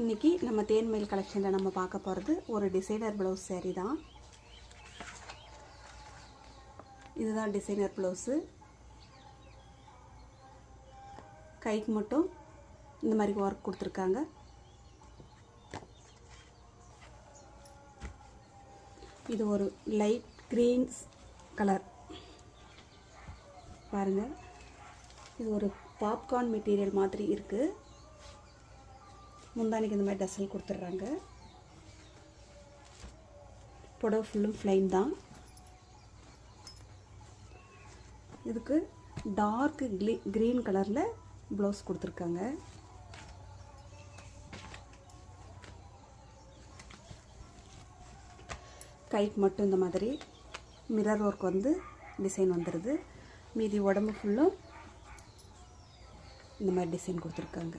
இன்றைக்கி நம்ம தேன்மயில் கலெக்ஷனில் நம்ம பார்க்க போகிறது ஒரு டிசைனர் ப்ளவுஸ் சேரீ தான். இதுதான் டிசைனர் ப்ளவுஸு கைக்கு மட்டும் இந்த மாதிரி ஒர்க் கொடுத்துருக்காங்க. இது ஒரு லைட் க்ரீன் கலர் பாருங்கள் இது ஒரு பாப்கார்ன் மெட்டீரியல் மாதிரி இருக்குது முந்தானிக்கு இந்த மாதிரி டசல் கொடுத்துட்றாங்க. புடவை ஃபுல்லும் ஃப்ளைன் தான். இதுக்கு டார்க் க்ளீ க்ரீன் கலரில் ப்ளவுஸ் கொடுத்துருக்காங்க. கைக்கு மட்டும் இந்த மாதிரி மிரர் ஒர்க் வந்து டிசைன் வந்துடுது மீதி உடம்பு ஃபுல்லும் இந்த மாதிரி டிசைன் கொடுத்துருக்காங்க.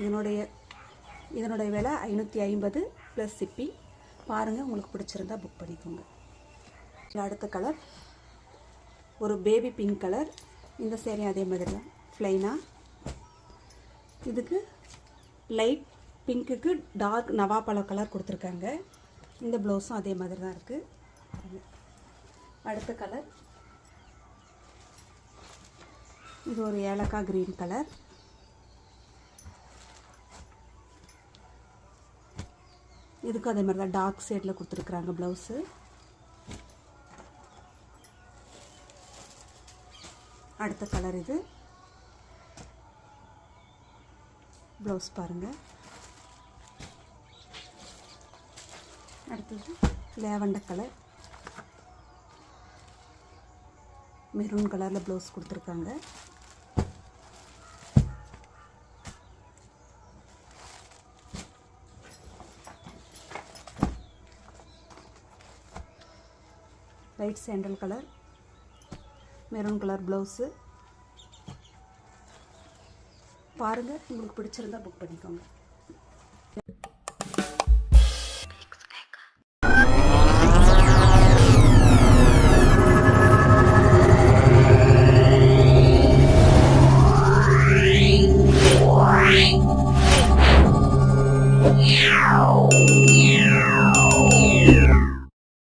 இதனுடைய இதனுடைய விலை ஐநூற்றி ஐம்பது ப்ளஸ் சிப்பி. பாருங்கள் உங்களுக்கு பிடிச்சிருந்தா புக் பண்ணிக்கோங்க. அடுத்த கலர் ஒரு பேபி பிங்க் கலர் இந்த சேரீ அதே மாதிரி தான். ஃப்ளைனாக இதுக்கு லைட் பிங்க்குக்கு டார்க் நவாப்பழம் கலர் கொடுத்துருக்காங்க. இந்த ப்ளவுஸும் அதே மாதிரி தான் இருக்குது அடுத்த கலர் இது ஒரு ஏலக்காய் க்ரீன் கலர் இதுக்கும் அதே மாதிரி தான் டார்க் ஷேடில் கொடுத்துருக்குறாங்க ப்ளவுஸு அடுத்த கலர் இது. ப்ளவுஸ் பாருங்கள் அடுத்தது லேவண்டர் கலர் மெரூன் கலரில் ப்ளவுஸ் கொடுத்துருக்காங்க. Light sandal colour maroon colour blouse பாருங்கள் உங்களுக்கு பிடிச்சிருந்தா புக் பண்ணிக்கோங்க. Meow.